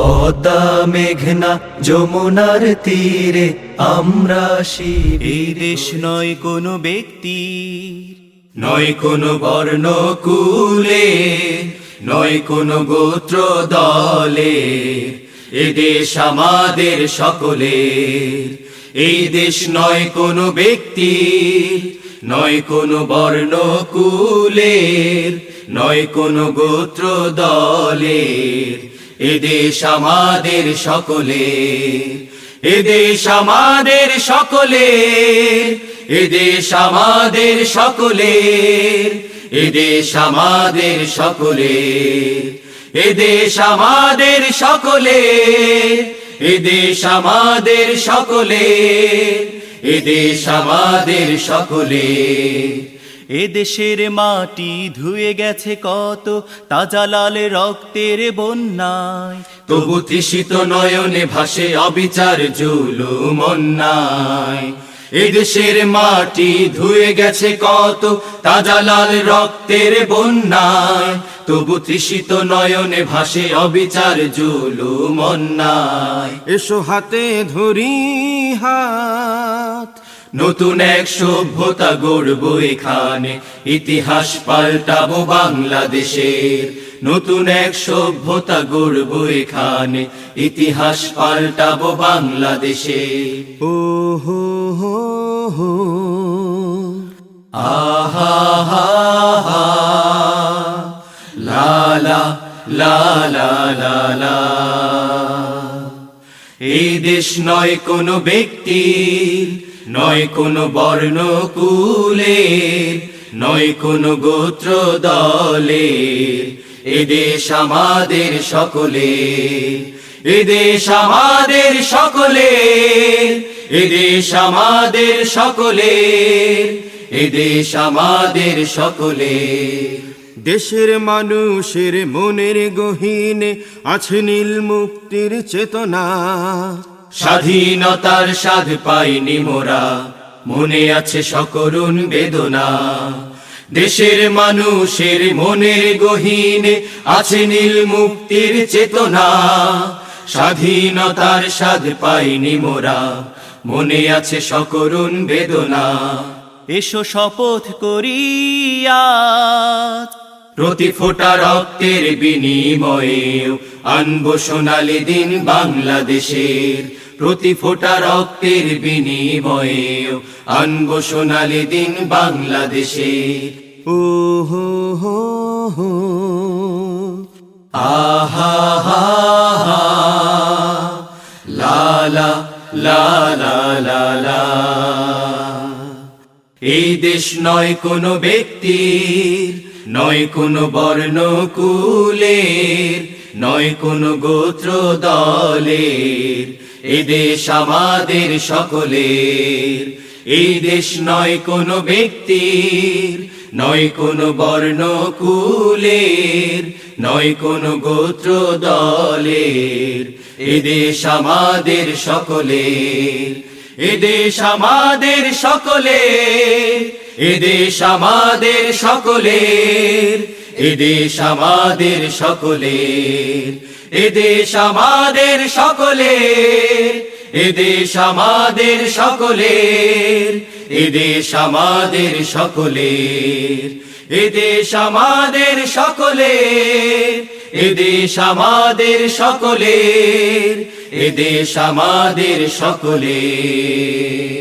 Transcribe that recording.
পদ্মা মেঘনা যমুনার তীরে আমরা এই দেশ নয় কোনো ব্যক্তি নয় কোনো বর্ণ কুলে নয় কোনো গোত্র দলে এ দেশ আমাদের সকলের এই দেশ নয় কোনো ব্যক্তি নয় কোনো বর্ণ কুলের নয় কোনো গোত্র দলের এদেশ আমাদের সকলে এদেশ আমাদের সকলে এদেশ আমাদের সকলে এদেশ আমাদের সকলে এদেশ আমাদের সকলে এদেশ আমাদের সকলে এদেশ আমাদের সকলে। এ দেশের মাটি ধুয়ে গেছে কত, তাজা লাল রক্তের বন্যায়। তবু তৃষিত নয়নে ভাসে অবিচার জুলুম অন্যায়। এদেশের মাটি ধুয়ে গেছে কত, তাজা লাল রক্তের বন্যায়। তবু তৃষিত নয়নে ভাসে অবিচার জুলুম অন্যায়। এসো হাতে ধরি হাত। নতুন এক সভ্যতা গড়ব এখানে। ইতিহাস পাল্টাবো বাংলাদেশের। নতুন এক সভ্যতা গড়ব এখানে। ইতিহাস পাল্টাবো বাংলাদেশে ও হো হো হো। আহা, হা হা। লা লা লা লা লা লা। এই দেশ নয় কোনো ব্যক্তির। নয় কোনো বর্ণ কুলের নয় কোনো গোত্র দলের এ দেশ আমাদের সকলের এ দেশ আমাদের সকলে, এ দেশ আমাদের সকলের এ দেশ আমাদের সকলের দেশের মানুষের মনের গহীনে আছে নীল মুক্তির চেতনা। স্বাধীনতার স্বাদ পাইনি মোরা। মনে আছে সকরুণ বেদনা। দেশের মানুষের মনের গহীনে আছে নীল মুক্তির চেতনা। স্বাধীনতার স্বাদ পাইনি মোরা। মনে আছে সকরুণ বেদনা। এসো শপথ করিয়াজ প্রতি ফোটা রক্তের বিনিময়ে আনব সোনালি দিন বাংলাদেশের। প্রতি ফোটা রক্তের বিনিময়ে আনব সোনালি দিন বাংলাদেশের। ও হো হো হো, আহা, হা হা, লা লা লা লা লা লা। এই দেশ নয় কোনো ব্যক্তির নয় কোনো বর্ণ কুলের নয় কোনো গোত্র দলের দেশ আমাদের সকলের। এই দেশ নয় কোনো ব্যক্তির, নয় কোনো বর্ণ কুলের নয় কোনো গোত্র দলের দেশ আমাদের সকলের দেশ আমাদের সকলের। এ দেশ আমাদের সকলের, এ দেশ আমাদের সকলের, এ দেশ আমাদের সকলের, এ দেশ আমাদের সকলের, এ দেশ আমাদের সকলের, এ দেশ আমাদের সকলের, এ দেশ আমাদের সকলের, এ দেশ আমাদের সকলের।